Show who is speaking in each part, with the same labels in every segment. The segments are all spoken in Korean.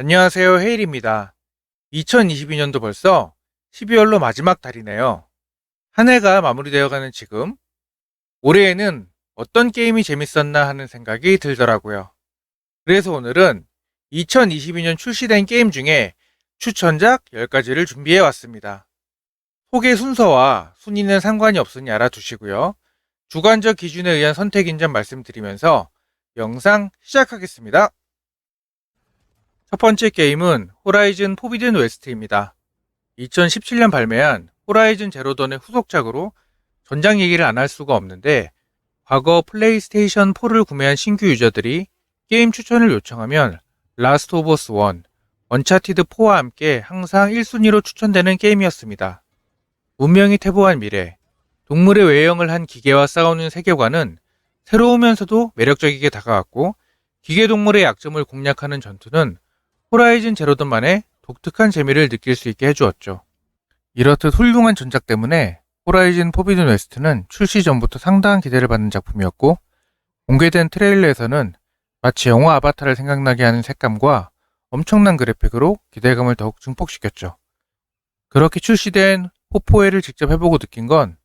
Speaker 1: 안녕하세요. 헤일입니다. 2022년도 벌써 12월로 마지막 달이네요. 한 해가 마무리되어가는 지금, 올해에는 어떤 게임이 재밌었나 하는 생각이 들더라고요. 그래서 오늘은 2022년 출시된 게임 중에 추천작 10가지를 준비해 왔습니다. 소개 순서와 순위는 상관이 없으니 알아두시고요. 주관적 기준에 의한 선택인 점 말씀드리면서 영상 시작하겠습니다. 첫 번째 게임은 호라이즌 포비든 웨스트입니다. 2017년 발매한 호라이즌 제로던의 후속작으로 전작 얘기를 안 할 수가 없는데 과거 플레이스테이션 4를 구매한 신규 유저들이 게임 추천을 요청하면 라스트 오브 어스 1, 언차티드 4와 함께 항상 1순위로 추천되는 게임이었습니다. 운명이 태보한 미래, 동물의 외형을 한 기계와 싸우는 세계관은 새로우면서도 매력적이게 다가왔고 기계 동물의 약점을 공략하는 전투는 호라이즌 제로던만의 독특한 재미를 느낄 수 있게 해주었죠. 이렇듯 훌륭한 전작 때문에 호라이즌 포비든 웨스트는 출시 전부터 상당한 기대를 받는 작품이었고 공개된 트레일러에서는 마치 영화 아바타를 생각나게 하는 색감과 엄청난 그래픽으로 기대감을 더욱 증폭시켰죠. 그렇게 출시된 호포에를 직접 해보고 느낀 건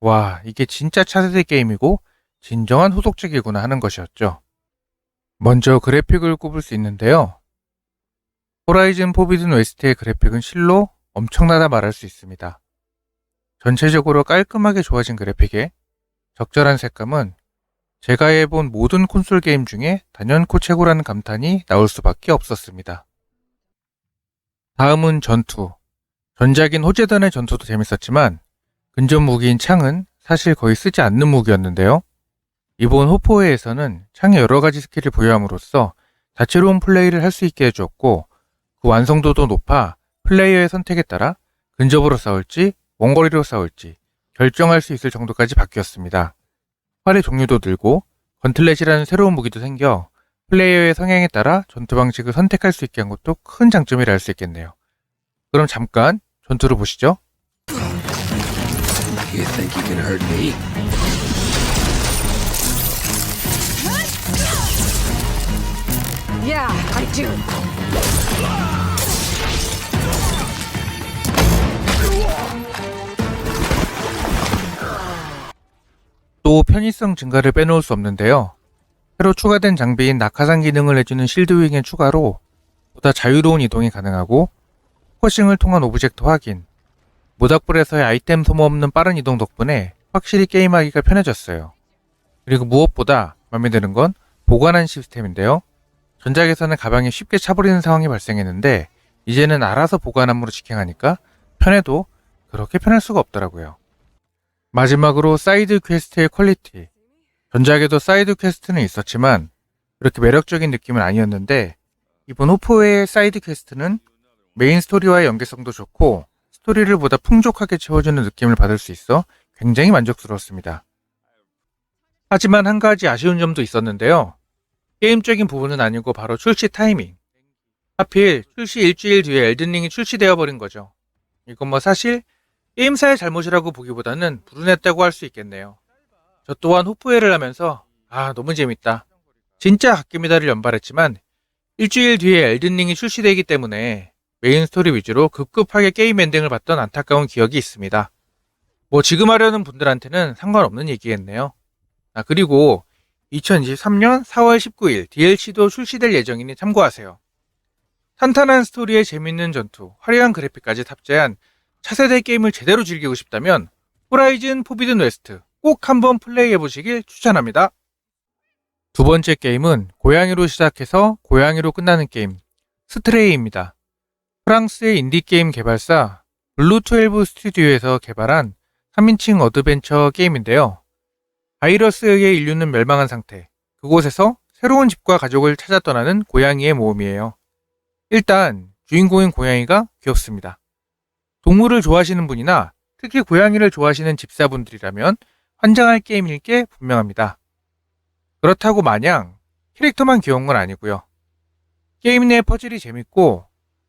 Speaker 1: 와, 이게 진짜 차세대 게임이고 진정한 후속작이구나 하는 것이었죠. 먼저 그래픽을 꼽을 수 있는데요. 호라이즌 포비든 웨스트의 그래픽은 실로 엄청나다 말할 수 있습니다. 전체적으로 깔끔하게 좋아진 그래픽에 적절한 색감은 제가 해본 모든 콘솔 게임 중에 단연코 최고라는 감탄이 나올 수밖에 없었습니다. 다음은 전투. 전작인 호재단의 전투도 재밌었지만 근접 무기인 창은 사실 거의 쓰지 않는 무기였는데요. 이번 호포회에서는 창의 여러 가지 스킬을 보유함으로써 다채로운 플레이를 할 수 있게 해주었고 그 완성도도 높아 플레이어의 선택에 따라 근접으로 싸울지 원거리로 싸울지 결정할 수 있을 정도까지 바뀌었습니다. 활의 종류도 늘고 건틀렛이라는 새로운 무기도 생겨 플레이어의 성향에 따라 전투 방식을 선택할 수 있게 한 것도 큰 장점이라 할 수 있겠네요. 그럼 잠깐 전투를 보시죠.
Speaker 2: You think you can hurt me?
Speaker 3: Yeah, I do.
Speaker 1: 또 편의성 증가를 빼놓을 수 없는데요. 새로 추가된 장비인 낙하산 기능을 해주는 실드 윙의 추가로 보다 자유로운 이동이 가능하고 포커싱을 통한 오브젝트 확인, 모닥불에서의 아이템 소모 없는 빠른 이동 덕분에 확실히 게임하기가 편해졌어요. 그리고 무엇보다 마음에 드는 건 보관한 시스템인데요. 전작에서는 가방에 쉽게 차버리는 상황이 발생했는데 이제는 알아서 보관함으로 직행하니까 편해도 그렇게 편할 수가 없더라고요. 마지막으로 사이드 퀘스트의 퀄리티. 전작에도 사이드 퀘스트는 있었지만 그렇게 매력적인 느낌은 아니었는데 이번 호포의 사이드 퀘스트는 메인 스토리와의 연계성도 좋고 스토리를 보다 풍족하게 채워주는 느낌을 받을 수 있어 굉장히 만족스러웠습니다. 하지만 한 가지 아쉬운 점도 있었는데요. 게임적인 부분은 아니고 바로 출시 타이밍. 하필 출시 일주일 뒤에 엘든링이 출시되어 버린 거죠. 이건 뭐 사실 게임사의 잘못이라고 보기보다는 불운했다고 할 수 있겠네요. 저 또한 호프회를 하면서 아 너무 재밌다. 진짜 갓겜이다를 연발했지만 일주일 뒤에 엘든링이 출시되기 때문에 메인 스토리 위주로 급급하게 게임 엔딩을 봤던 안타까운 기억이 있습니다. 뭐 지금 하려는 분들한테는 상관없는 얘기겠네요. 아 그리고 2023년 4월 19일 DLC도 출시될 예정이니 참고하세요. 탄탄한 스토리에 재밌는 전투, 화려한 그래픽까지 탑재한 차세대 게임을 제대로 즐기고 싶다면 호라이즌 포비든 웨스트 꼭 한번 플레이해 보시길 추천합니다. 두 번째 게임은 고양이로 시작해서 고양이로 끝나는 게임 스트레이입니다. 프랑스의 인디게임 개발사 블루12 스튜디오에서 개발한 3인칭 어드벤처 게임인데요. 바이러스에 의해 인류는 멸망한 상태. 그곳에서 새로운 집과 가족을 찾아 떠나는 고양이의 모험이에요. 일단 주인공인 고양이가 귀엽습니다. 동물을 좋아하시는 분이나 특히 고양이를 좋아하시는 집사분들이라면 환장할 게임일 게 분명합니다. 그렇다고 마냥 캐릭터만 귀여운 건 아니고요. 게임 내 퍼즐이 재밌고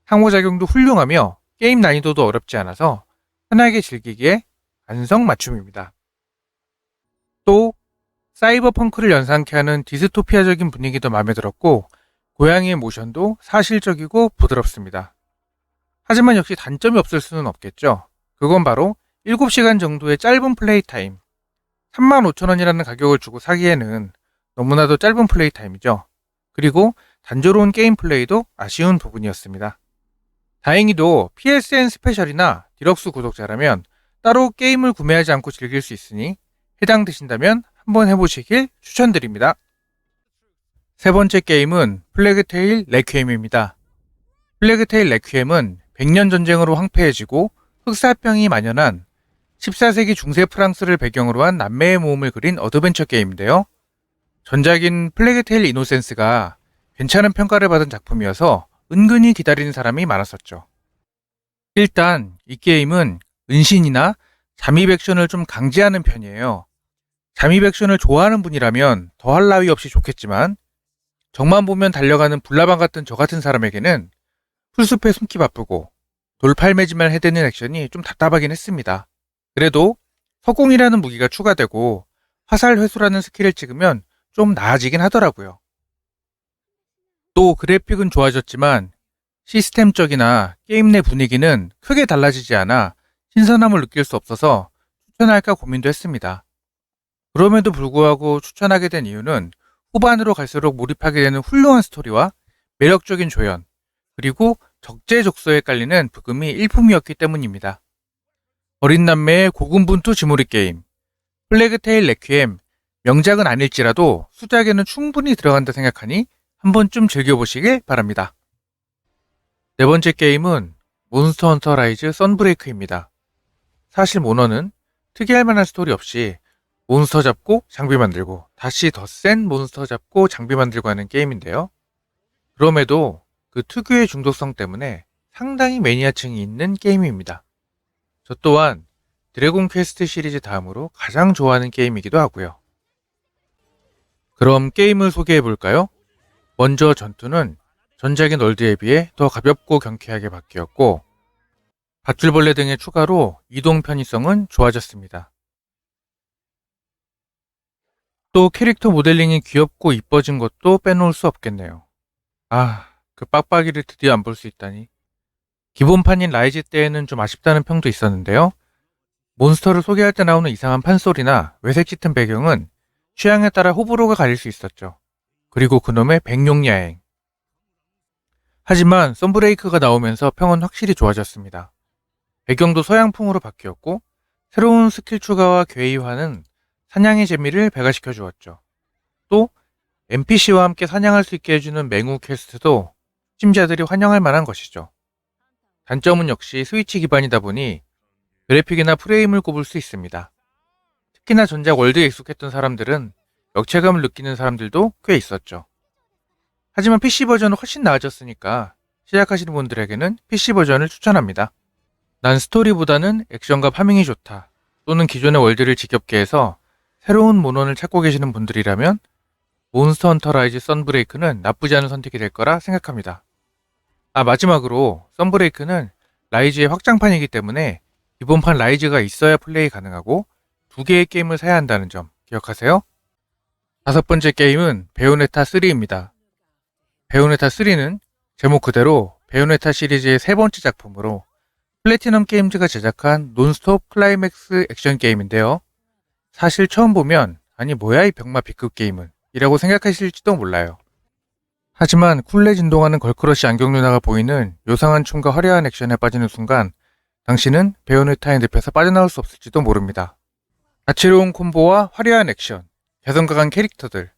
Speaker 1: 상호작용도 훌륭하며 게임 난이도도 어렵지 않아서 편하게 즐기기에 안성 맞춤입니다. 또 사이버 펑크를 연상케 하는 디스토피아적인 분위기도 마음에 들었고 고양이의 모션도 사실적이고 부드럽습니다. 하지만 역시 단점이 없을 수는 없겠죠. 그건 바로 7시간 정도의 짧은 플레이 타임. 35,000원이라는 가격을 주고 사기에는 너무나도 짧은 플레이 타임이죠. 그리고 단조로운 게임 플레이도 아쉬운 부분이었습니다. 다행히도 PSN 스페셜이나 디럭스 구독자라면 따로 게임을 구매하지 않고 즐길 수 있으니 해당되신다면 한번 해보시길 추천드립니다. 세 번째 게임은 플래그테일 레퀴엠입니다. 플래그테일 레퀴엠은 100년 전쟁으로 황폐해지고 흑사병이 만연한 14세기 중세 프랑스를 배경으로 한 남매의 모험을 그린 어드벤처 게임인데요. 전작인 플래그테일 이노센스가 괜찮은 평가를 받은 작품이어서 은근히 기다리는 사람이 많았었죠. 일단 이 게임은 은신이나 잠입 액션을 좀 강제하는 편이에요. 잠입 액션을 좋아하는 분이라면 더할 나위 없이 좋겠지만 적만 보면 달려가는 불나방 같은 저 같은 사람에게는 풀숲에 숨기 바쁘고 돌팔매질만 해대는 액션이 좀 답답하긴 했습니다. 그래도 서공이라는 무기가 추가되고 화살 회수라는 스킬을 찍으면 좀 나아지긴 하더라고요. 또 그래픽은 좋아졌지만 시스템적이나 게임 내 분위기는 크게 달라지지 않아 신선함을 느낄 수 없어서 추천할까 고민도 했습니다. 그럼에도 불구하고 추천하게 된 이유는 후반으로 갈수록 몰입하게 되는 훌륭한 스토리와 매력적인 조연, 그리고 적재적소에 깔리는 부금이 일품이었기 때문입니다. 어린 남매의 고군분투 지몰이 게임, 플래그테일 레퀴엠, 명작은 아닐지라도 수작에는 충분히 들어간다 생각하니 한 번쯤 즐겨보시길 바랍니다. 네 번째 게임은 몬스터 헌터 라이즈 썬브레이크입니다. 사실 모너는 특이할 만한 스토리 없이 몬스터 잡고 장비 만들고 다시 더 센 몬스터 잡고 장비 만들고 하는 게임인데요. 그럼에도 그 특유의 중독성 때문에 상당히 매니아층이 있는 게임입니다. 저 또한 드래곤 퀘스트 시리즈 다음으로 가장 좋아하는 게임이기도 하고요. 그럼 게임을 소개해 볼까요? 먼저 전투는 전작인 월드에 비해 더 가볍고 경쾌하게 바뀌었고 밧줄벌레 등의 추가로 이동 편의성은 좋아졌습니다. 또 캐릭터 모델링이 귀엽고 이뻐진 것도 빼놓을 수 없겠네요. 아, 그 빡빡이를 드디어 안 볼 수 있다니. 기본판인 라이즈 때에는 좀 아쉽다는 평도 있었는데요. 몬스터를 소개할 때 나오는 이상한 판소리나 외색 짙은 배경은 취향에 따라 호불호가 갈릴 수 있었죠. 그리고 그놈의 백룡야행. 하지만 썬브레이크가 나오면서 평은 확실히 좋아졌습니다. 배경도 서양풍으로 바뀌었고 새로운 스킬 추가와 괴이화는 사냥의 재미를 배가시켜 주었죠. 또 NPC와 함께 사냥할 수 있게 해주는 맹우 퀘스트도 시청자들이 환영할 만한 것이죠. 단점은 역시 스위치 기반이다 보니 그래픽이나 프레임을 꼽을 수 있습니다. 특히나 전작 월드에 익숙했던 사람들은 역체감을 느끼는 사람들도 꽤 있었죠. 하지만 PC 버전은 훨씬 나아졌으니까 시작하시는 분들에게는 PC 버전을 추천합니다. 난 스토리보다는 액션과 파밍이 좋다. 또는 기존의 월드를 지겹게 해서 새로운 모넌을 찾고 계시는 분들이라면 몬스터 헌터 라이즈 썬브레이크는 나쁘지 않은 선택이 될 거라 생각합니다. 아, 마지막으로 썬브레이크는 라이즈의 확장판이기 때문에 기본판 라이즈가 있어야 플레이 가능하고 두 개의 게임을 사야 한다는 점 기억하세요? 다섯 번째 게임은 베요네타 3입니다. 베요네타 3는 제목 그대로 베요네타 시리즈의 세 번째 작품으로 플래티넘 게임즈가 제작한 논스톱 클라이맥스 액션 게임인데요. 사실 처음 보면 아니 뭐야 이 병마 B급 게임은 이라고 생각하실지도 몰라요. 하지만 쿨레 진동하는 걸크러쉬 안경 누나가 보이는 요상한 춤과 화려한 액션에 빠지는 순간 당신은 베요네타의 늪에서 빠져나올 수 없을지도 모릅니다. 다채로운 콤보와 화려한 액션, 개성 강한 캐릭터들,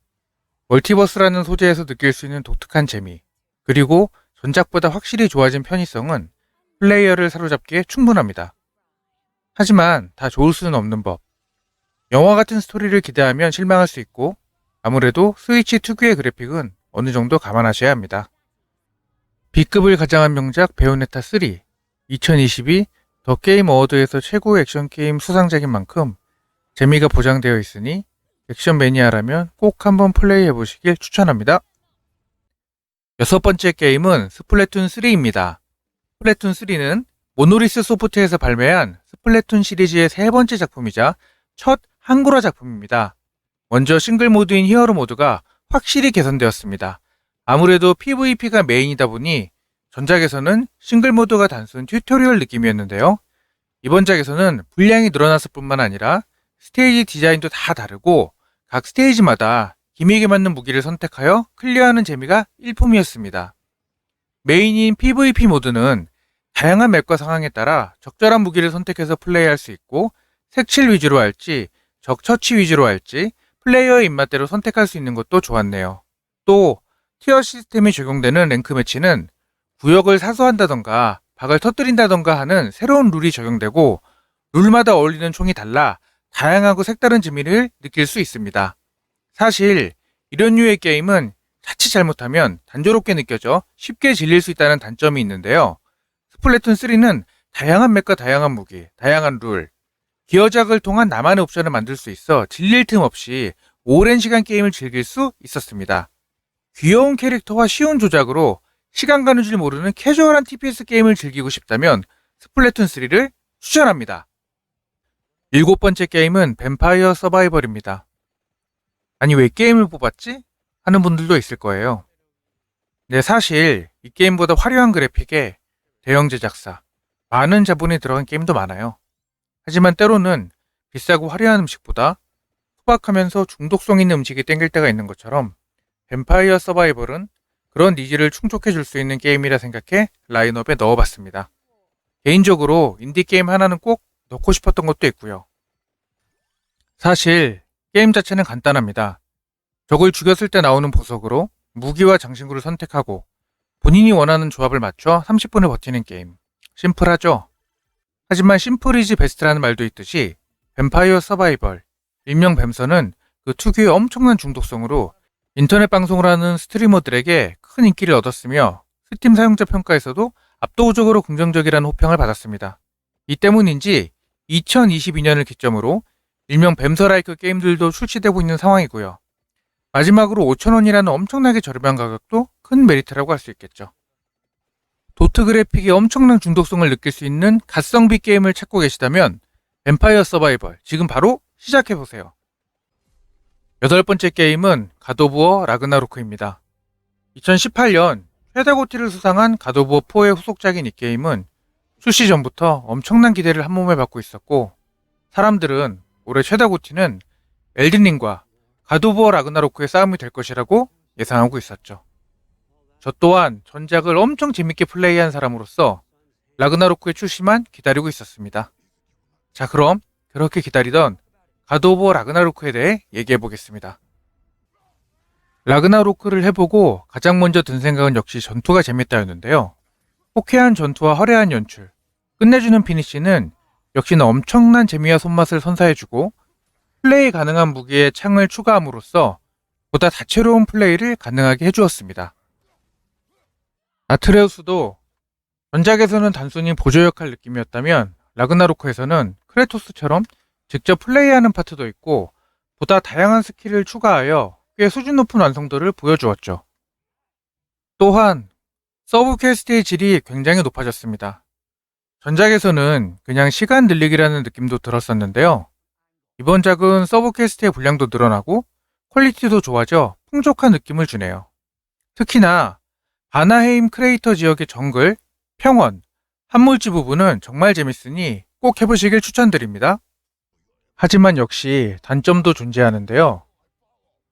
Speaker 1: 멀티버스라는 소재에서 느낄 수 있는 독특한 재미, 그리고 전작보다 확실히 좋아진 편의성은 플레이어를 사로잡기에 충분합니다. 하지만 다 좋을 수는 없는 법. 영화 같은 스토리를 기대하면 실망할 수 있고 아무래도 스위치 특유의 그래픽은 어느 정도 감안하셔야 합니다. B급을 가장한 명작 베요네타 3 2022 더 게임 어워드에서 최고의 액션 게임 수상작인 만큼 재미가 보장되어 있으니 액션 매니아라면 꼭 한번 플레이해 보시길 추천합니다. 여섯 번째 게임은 스플래툰 3입니다. 스플래툰 3는 모노리스 소프트에서 발매한 스플래툰 시리즈의 세 번째 작품이자 첫 한글화 작품입니다. 먼저 싱글 모드인 히어로 모드가 확실히 개선되었습니다. 아무래도 PVP가 메인이다 보니 전작에서는 싱글 모드가 단순 튜토리얼 느낌이었는데요. 이번 작에서는 분량이 늘어났을 뿐만 아니라 스테이지 디자인도 다 다르고 각 스테이지마다 기믹에 맞는 무기를 선택하여 클리어하는 재미가 일품이었습니다. 메인인 PVP 모드는 다양한 맵과 상황에 따라 적절한 무기를 선택해서 플레이할 수 있고 색칠 위주로 할지 적 처치 위주로 할지 플레이어의 입맛대로 선택할 수 있는 것도 좋았네요. 또 티어 시스템이 적용되는 랭크 매치는 구역을 사수한다던가 박을 터뜨린다던가 하는 새로운 룰이 적용되고 룰마다 어울리는 총이 달라 다양하고 색다른 재미를 느낄 수 있습니다. 사실 이런 류의 게임은 자칫 잘못하면 단조롭게 느껴져 쉽게 질릴 수 있다는 단점이 있는데요. 스플래툰 3는 다양한 맵과 다양한 무기, 다양한 룰, 기어작을 통한 나만의 옵션을 만들 수 있어 질릴 틈 없이 오랜 시간 게임을 즐길 수 있었습니다. 귀여운 캐릭터와 쉬운 조작으로 시간 가는 줄 모르는 캐주얼한 TPS 게임을 즐기고 싶다면 스플래툰 3를 추천합니다. 일곱 번째 게임은 뱀파이어 서바이벌입니다. 아니 왜 게임을 뽑았지? 하는 분들도 있을 거예요. 네, 사실 이 게임보다 화려한 그래픽에 대형 제작사, 많은 자본이 들어간 게임도 많아요. 하지만 때로는 비싸고 화려한 음식보다 소박하면서 중독성 있는 음식이 땡길 때가 있는 것처럼 뱀파이어 서바이벌은 그런 니즈를 충족해 줄 수 있는 게임이라 생각해 라인업에 넣어봤습니다. 개인적으로 인디게임 하나는 꼭 넣고 싶었던 것도 있고요. 사실 게임 자체는 간단합니다. 적을 죽였을 때 나오는 보석으로 무기와 장신구를 선택하고 본인이 원하는 조합을 맞춰 30분을 버티는 게임. 심플하죠? 하지만 심플이지 베스트라는 말도 있듯이 뱀파이어 서바이벌, 일명 뱀서는 그 특유의 엄청난 중독성으로 인터넷 방송을 하는 스트리머들에게 큰 인기를 얻었으며 스팀 사용자 평가에서도 압도적으로 긍정적이라는 호평을 받았습니다. 이 때문인지 2022년을 기점으로 일명 뱀서라이크 게임들도 출시되고 있는 상황이고요. 마지막으로 5,000원이라는 엄청나게 저렴한 가격도 큰 메리트라고 할 수 있겠죠. 도트 그래픽의 엄청난 중독성을 느낄 수 있는 가성비 게임을 찾고 계시다면 뱀파이어 서바이벌 지금 바로 시작해보세요. 여덟 번째 게임은 가도부어 라그나로크입니다. 2018년 최다 고티를 수상한 가도부어 4의 후속작인 이 게임은 출시 전부터 엄청난 기대를 한몸에 받고 있었고 사람들은 올해 최다 고티는 엘든링과 가도부어 라그나로크의 싸움이 될 것이라고 예상하고 있었죠. 저 또한 전작을 엄청 재밌게 플레이한 사람으로서 라그나로크의 출시만 기다리고 있었습니다. 자 그럼 그렇게 기다리던 가도오버 라그나로크에 대해 얘기해 보겠습니다. 라그나로크를 해보고 가장 먼저 든 생각은 역시 전투가 재밌다였는데요. 호쾌한 전투와 화려한 연출, 끝내주는 피니쉬는 역시나 엄청난 재미와 손맛을 선사해주고 플레이 가능한 무기에 창을 추가함으로써 보다 다채로운 플레이를 가능하게 해주었습니다. 아트레우스도 전작에서는 단순히 보조 역할 느낌이었다면 라그나로크에서는 크레토스처럼 직접 플레이하는 파트도 있고 보다 다양한 스킬을 추가하여 꽤 수준 높은 완성도를 보여주었죠. 또한 서브 퀘스트의 질이 굉장히 높아졌습니다. 전작에서는 그냥 시간 늘리기라는 느낌도 들었었는데요. 이번 작은 서브 퀘스트의 분량도 늘어나고 퀄리티도 좋아져 풍족한 느낌을 주네요. 특히나 바나헤임 크레이터 지역의 정글, 평원, 한물지 부분은 정말 재밌으니 꼭 해보시길 추천드립니다. 하지만 역시 단점도 존재하는데요.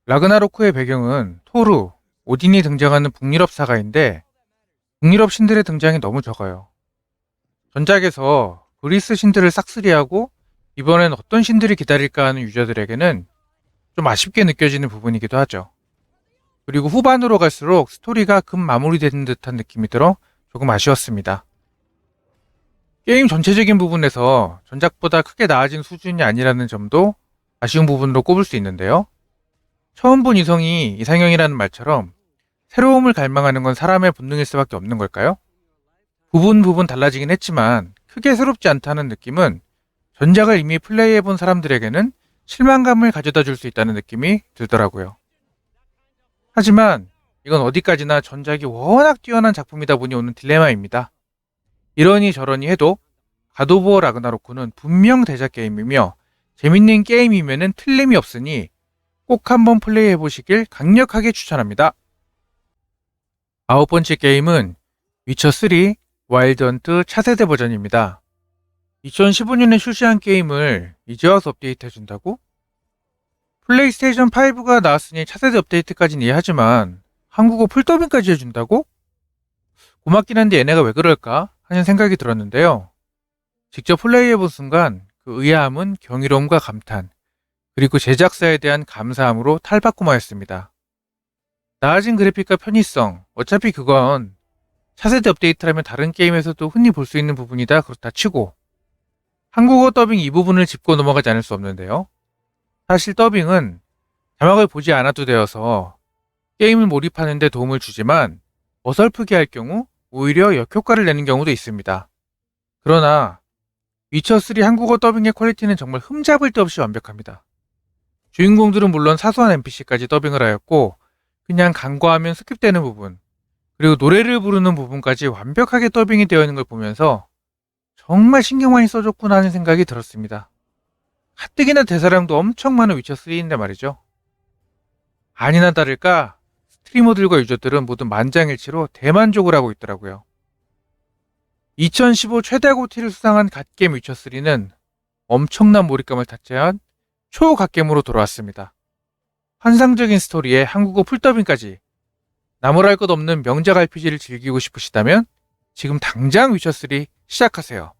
Speaker 1: 라그나로크의 배경은 토르, 오딘이 등장하는 북유럽 사가인데 북유럽 신들의 등장이 너무 적어요. 전작에서 그리스 신들을 싹쓸이하고 이번엔 어떤 신들이 기다릴까 하는 유저들에게는 좀 아쉽게 느껴지는 부분이기도 하죠. 그리고 후반으로 갈수록 스토리가 급 마무리되는 듯한 느낌이 들어 조금 아쉬웠습니다. 게임 전체적인 부분에서 전작보다 크게 나아진 수준이 아니라는 점도 아쉬운 부분으로 꼽을 수 있는데요. 처음 본 이성이 이상형이라는 말처럼 새로움을 갈망하는 건 사람의 본능일 수밖에 없는 걸까요? 부분 부분 달라지긴 했지만 크게 새롭지 않다는 느낌은 전작을 이미 플레이해본 사람들에게는 실망감을 가져다 줄 수 있다는 느낌이 들더라고요. 하지만 이건 어디까지나 전작이 워낙 뛰어난 작품이다 보니 오는 딜레마입니다. 이러니 저러니 해도 가도부어 라그나로크는 분명 대작 게임이며 재밌는 게임이면은 틀림이 없으니 꼭 한번 플레이해 보시길 강력하게 추천합니다. 아홉 번째 게임은 위쳐3 와일드 헌트 차세대 버전입니다. 2015년에 출시한 게임을 이제 와서 업데이트 해준다고? 플레이스테이션 5가 나왔으니 차세대 업데이트까지는 이해하지만 한국어 풀더빙까지 해준다고? 고맙긴 한데 얘네가 왜 그럴까 하는 생각이 들었는데요. 직접 플레이해본 순간 그 의아함은 경이로움과 감탄, 그리고 제작사에 대한 감사함으로 탈바꿈하였습니다. 나아진 그래픽과 편의성, 어차피 그건 차세대 업데이트라면 다른 게임에서도 흔히 볼 수 있는 부분이다 그렇다 치고 한국어 더빙 이 부분을 짚고 넘어가지 않을 수 없는데요. 사실 더빙은 자막을 보지 않아도 되어서 게임을 몰입하는 데 도움을 주지만 어설프게 할 경우 오히려 역효과를 내는 경우도 있습니다. 그러나 위쳐3 한국어 더빙의 퀄리티는 정말 흠잡을 데 없이 완벽합니다. 주인공들은 물론 사소한 NPC까지 더빙을 하였고 그냥 간과하면 스킵되는 부분 그리고 노래를 부르는 부분까지 완벽하게 더빙이 되어 있는 걸 보면서 정말 신경 많이 써줬구나 하는 생각이 들었습니다. 가뜩이나 대사량도 엄청 많은 위쳐 3인데 말이죠. 아니나 다를까 스트리머들과 유저들은 모두 만장일치로 대만족을 하고 있더라고요. 2015 최다 고티를 수상한 갓게임 위쳐3는 엄청난 몰입감을 탑재한 초갓겜으로 돌아왔습니다. 환상적인 스토리에 한국어 풀더빙까지 나무랄 것 없는 명작 RPG를 즐기고 싶으시다면 지금 당장 위쳐3 시작하세요.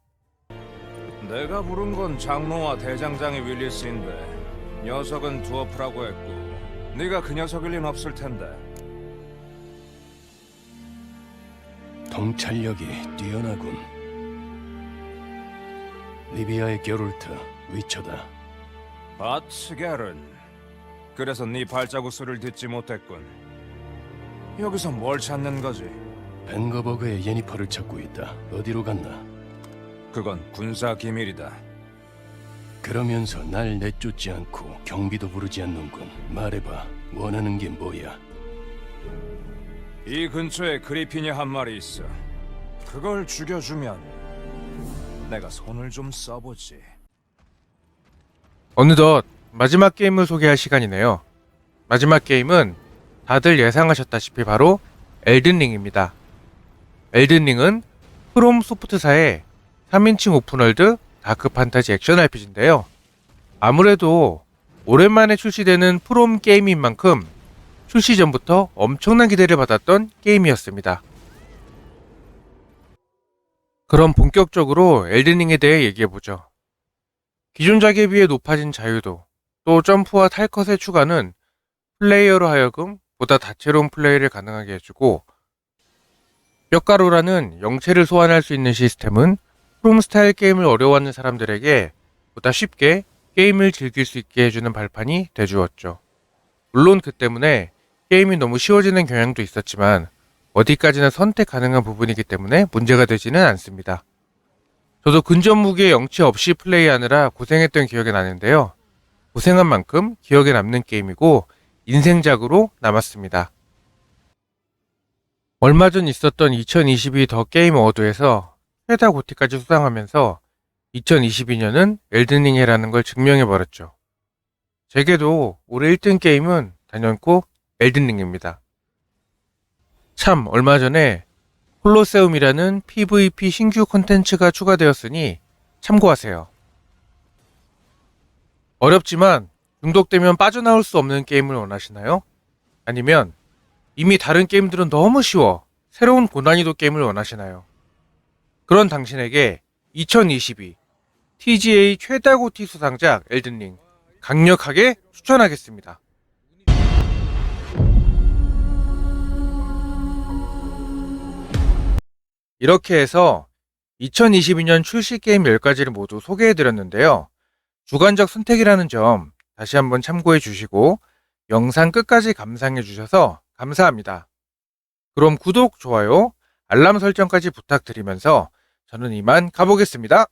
Speaker 2: 내가 부른 건 장로와 대장장이 윌리스인데 녀석은 두어프라고 했고 네가 그 녀석일 린 없을 텐데
Speaker 4: 통찰력이 뛰어나군. 리비아의 게롤트 위쳐다.
Speaker 2: 바츠겔은 그래서 네 발자국 소리를 듣지 못했군 여기서 뭘 찾는 거지?
Speaker 4: 벤거버그의 예니퍼를 찾고 있다. 어디로 갔나?
Speaker 2: 그건 군사 기밀이다
Speaker 4: 그러면서 날 내쫓지 않고 경비도 부르지 않는군. 말해봐. 원하는 게 뭐야?
Speaker 2: 이 근처에 그리핀이 한 마리 있어 그걸 죽여주면 내가 손을 좀 써보지
Speaker 1: 어느덧 마지막 게임을 소개할 시간이네요. 마지막 게임은 다들 예상하셨다시피 바로 엘든링입니다. 엘든링은 프롬 소프트사의 3인칭 오픈월드 다크 판타지 액션 RPG인데요. 아무래도 오랜만에 출시되는 프롬 게임인 만큼 출시 전부터 엄청난 기대를 받았던 게임이었습니다. 그럼 본격적으로 엘든링에 대해 얘기해보죠. 기존작에 비해 높아진 자유도, 또 점프와 탈컷의 추가는 플레이어로 하여금 보다 다채로운 플레이를 가능하게 해주고 뼈가루라는 영체를 소환할 수 있는 시스템은 프롬 스타일 게임을 어려워하는 사람들에게 보다 쉽게 게임을 즐길 수 있게 해주는 발판이 돼주었죠. 물론 그 때문에 게임이 너무 쉬워지는 경향도 있었지만 어디까지나 선택 가능한 부분이기 때문에 문제가 되지는 않습니다. 저도 근접 무기의 영치 없이 플레이하느라 고생했던 기억이 나는데요. 고생한 만큼 기억에 남는 게임이고 인생작으로 남았습니다. 얼마 전 있었던 2022 더 게임 어워드에서 최다 고티까지 수상하면서 2022년은 엘든링 해라는 걸 증명해버렸죠. 제게도 올해 1등 게임은 단연코 엘든링입니다. 참 얼마 전에 콜로세움이라는 PVP 신규 콘텐츠가 추가되었으니 참고하세요. 어렵지만 중독되면 빠져나올 수 없는 게임을 원하시나요? 아니면 이미 다른 게임들은 너무 쉬워 새로운 고난이도 게임을 원하시나요? 그런 당신에게 2022 TGA 최다 고티 수상작 엘든링 강력하게 추천하겠습니다. 이렇게 해서 2022년 출시 게임 10가지를 모두 소개해드렸는데요. 주관적 선택이라는 점 다시 한번 참고해 주시고 영상 끝까지 감상해 주셔서 감사합니다. 그럼 구독, 좋아요, 알람 설정까지 부탁드리면서 저는 이만 가보겠습니다.